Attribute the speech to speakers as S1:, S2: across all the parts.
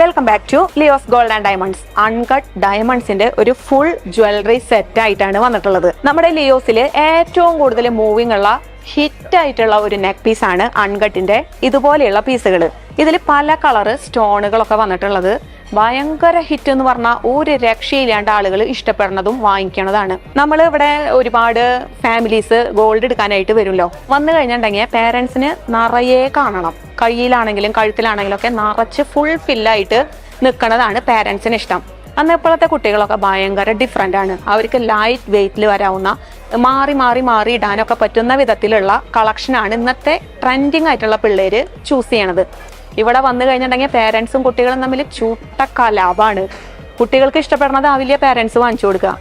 S1: Welcome back to Leo's gold and diamonds uncut ഡയമണ്ട്സിന്റെ ഒരു full jewellery set ആയിട്ടാണ് വന്നിട്ടുള്ളത്. നമ്മുടെ ലിയോസിൽ ഏറ്റവും കൂടുതൽ മൂവിംഗ് ഉള്ള ഹിറ്റ് ആയിട്ടുള്ള ഒരു നെക്ക് പീസ് ആണ് അൺകട്ടിന്റെ ഇതുപോലെയുള്ള പീസുകൾ ഇതിൽ പല കളറ് സ്റ്റോണുകളൊക്കെ വന്നിട്ടുള്ളത്. ഭയങ്കര ഹിറ്റ് എന്ന് പറഞ്ഞാൽ ഒരു രക്ഷയില്ലാണ്ട് ആളുകൾ ഇഷ്ടപ്പെടുന്നതും വാങ്ങിക്കണതാണ്. നമ്മൾ ഇവിടെ ഒരുപാട് ഫാമിലീസ് ഗോൾഡ് എടുക്കാനായിട്ട് വരുമല്ലോ വന്നു കഴിഞ്ഞിട്ടുണ്ടെങ്കിൽ പേരൻസിന് നിറയെ കാണണം. കയ്യിലാണെങ്കിലും കഴുത്തിലാണെങ്കിലും ഒക്കെ നിറച്ച് ഫുൾ ഫില്ലായിട്ട് നിൽക്കുന്നതാണ് പേരൻസിന് ഇഷ്ടം. അന്ന് ഇപ്പോഴത്തെ കുട്ടികളൊക്കെ ഭയങ്കര ഡിഫറെന്റ് ആണ്. അവർക്ക് ലൈറ്റ് വെയിറ്റിൽ വരാവുന്ന മാറി മാറി മാറി ഇടാനൊക്കെ പറ്റുന്ന വിധത്തിലുള്ള കളക്ഷനാണ് ഇന്നത്തെ ട്രെൻഡിങ് ആയിട്ടുള്ള പിള്ളേർ ചൂസ് ചെയ്യണത്. ഇവിടെ വന്നു കഴിഞ്ഞിട്ടുണ്ടെങ്കിൽ പേരൻസും കുട്ടികളും തമ്മിൽ ചൂട്ട കലാപാണ് കുട്ടികൾക്ക് ഇഷ്ടപ്പെടുന്നത് ആവില്ല പേരൻസ് വാങ്ങിച്ചു കൊടുക്കുക.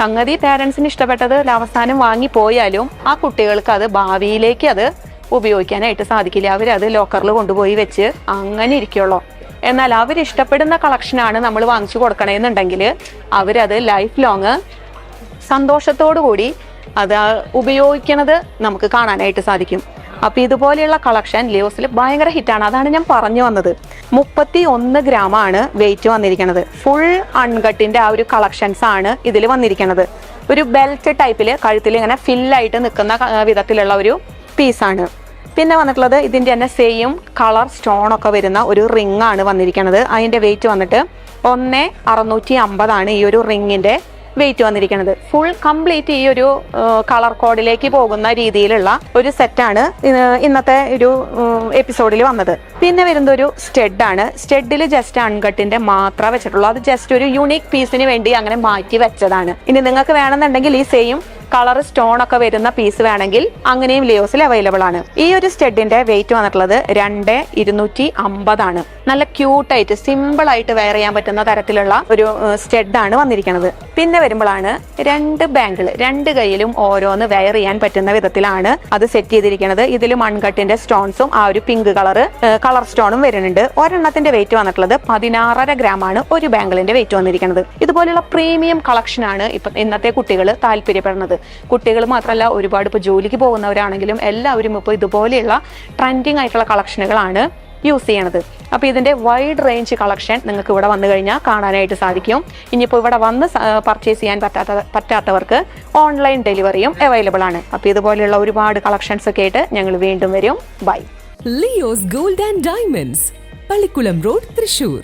S1: സംഗതി പേരൻസിന് ഇഷ്ടപ്പെട്ടത് അവസാനം വാങ്ങി പോയാലും ആ കുട്ടികൾക്ക് അത് ഭാവിയിലേക്ക് അത് ഉപയോഗിക്കാനായിട്ട് സാധിക്കില്ല. അവർ അത് ലോക്കറിൽ കൊണ്ടുപോയി വെച്ച് അങ്ങനെ ഇരിക്കുള്ളൂ. എന്നാൽ അവർ ഇഷ്ടപ്പെടുന്ന കളക്ഷനാണ് നമ്മൾ വാങ്ങിച്ചു കൊടുക്കണമെന്നുണ്ടെങ്കിൽ അവരത് ലൈഫ് ലോങ് സന്തോഷത്തോടു കൂടി അത് ഉപയോഗിക്കണത് നമുക്ക് കാണാനായിട്ട് സാധിക്കും. അപ്പൊ ഇതുപോലെയുള്ള കളക്ഷൻ ലിയോസിൽ ഭയങ്കര ഹിറ്റാണ്. അതാണ് ഞാൻ പറഞ്ഞു വന്നത്. മുപ്പത്തി ഒന്ന് ആണ് വെയിറ്റ് വന്നിരിക്കുന്നത് ഫുൾ അൺകട്ടിന്റെ ആ ഒരു കളക്ഷൻസ് ആണ് ഇതിൽ വന്നിരിക്കുന്നത് ഒരു ബെൽറ്റ് ടൈപ്പിൽ കഴുത്തിൽ ഇങ്ങനെ ഫില്ലായിട്ട് നിൽക്കുന്ന വിധത്തിലുള്ള ഒരു പീസാണ് പിന്നെ വന്നിട്ടുള്ളത് ഇതിന്റെ തന്നെ സെയിം കളർ സ്റ്റോൺ ഒക്കെ വരുന്ന ഒരു റിംഗ് ആണ് വന്നിരിക്കുന്നത് അതിന്റെ വെയിറ്റ് വന്നിട്ട് ഒന്ന് അറുന്നൂറ്റി അമ്പതാണ് ഈ ഒരു റിങ്ങിന്റെ വെയിറ്റ് വന്നിരിക്കുന്നത് ഫുൾ കംപ്ലീറ്റ് ഈ ഒരു കളർ കോഡിലേക്ക് പോകുന്ന രീതിയിലുള്ള ഒരു സെറ്റാണ് ഇന്നത്തെ ഒരു എപ്പിസോഡിൽ വന്നത്. പിന്നെ വരുന്ന ഒരു സ്റ്റെഡാണ് സ്റ്റെഡിൽ ജസ്റ്റ് അൺകട്ടിന്റെ മാത്രമേ വെച്ചിട്ടുള്ളൂ. അത് ജസ്റ്റ് ഒരു യുണീക് പീസിന് വേണ്ടി അങ്ങനെ മാറ്റി വെച്ചതാണ്. ഇനി നിങ്ങൾക്ക് വേണമെന്നുണ്ടെങ്കിൽ ഈ സെയിം കളർ സ്റ്റോൺ ഒക്കെ വരുന്ന പീസ് വേണമെങ്കിൽ അങ്ങനെയും ലിയോസിൽ അവൈലബിൾ ആണ്. ഈ ഒരു സ്റ്റെഡിന്റെ വെയിറ്റ് വന്നിട്ടുള്ളത് രണ്ട് ഇരുന്നൂറ്റി അമ്പതാണ്. നല്ല ക്യൂട്ടായിട്ട് സിമ്പിൾ ആയിട്ട് വെയർ ചെയ്യാൻ പറ്റുന്ന തരത്തിലുള്ള ഒരു സ്റ്റെഡാണ് വന്നിരിക്കുന്നത്. പിന്നെ വരുമ്പോഴാണ് രണ്ട് ബാങ്കിൾ രണ്ട് കൈയിലും ഓരോന്ന് വെയർ ചെയ്യാൻ പറ്റുന്ന വിധത്തിലാണ് അത് സെറ്റ് ചെയ്തിരിക്കുന്നത്. ഇതിൽ മൺകട്ടിന്റെ സ്റ്റോൺസും ആ ഒരു പിങ്ക് കളർ കളർ സ്റ്റോണും വരുന്നുണ്ട്. ഒരെണ്ണത്തിന്റെ വെയിറ്റ് വന്നിട്ടുള്ളത് പതിനാറര ഗ്രാം ആണ് ഒരു ബാങ്കിളിന്റെ വെയിറ്റ് വന്നിരിക്കുന്നത്. ഇതുപോലെയുള്ള പ്രീമിയം കളക്ഷൻ ആണ് ഇപ്പൊ ഇന്നത്തെ കുട്ടികൾ താല്പര്യപ്പെടുന്നത്. കുട്ടികൾ മാത്രമല്ല ഒരുപാട് ഇപ്പോൾ ജോലിക്ക് പോകുന്നവരാണെങ്കിലും എല്ലാവരും ഇപ്പോൾ ഇതുപോലെയുള്ള ട്രെൻഡിങ് ആയിട്ടുള്ള കളക്ഷനുകളാണ് യൂസ് ചെയ്യണത്. അപ്പോൾ ഇതിന്റെ വൈഡ് റേഞ്ച് കളക്ഷൻ നിങ്ങൾക്ക് ഇവിടെ വന്നു കഴിഞ്ഞാൽ കാണാനായിട്ട് സാധിക്കും. ഇനിയിപ്പോൾ ഇവിടെ വന്ന് പർച്ചേസ് ചെയ്യാൻ പറ്റാത്ത പറ്റാത്തവർക്ക് ഓൺലൈൻ ഡെലിവറിയും അവൈലബിൾ ആണ്. അപ്പോൾ ഇതുപോലെയുള്ള ഒരുപാട് കളക്ഷൻസ് ഒക്കെ ആയിട്ട് ഞങ്ങൾ വീണ്ടും വരും. Bye
S2: Leo's gold and diamonds Pallikulam road Thrissur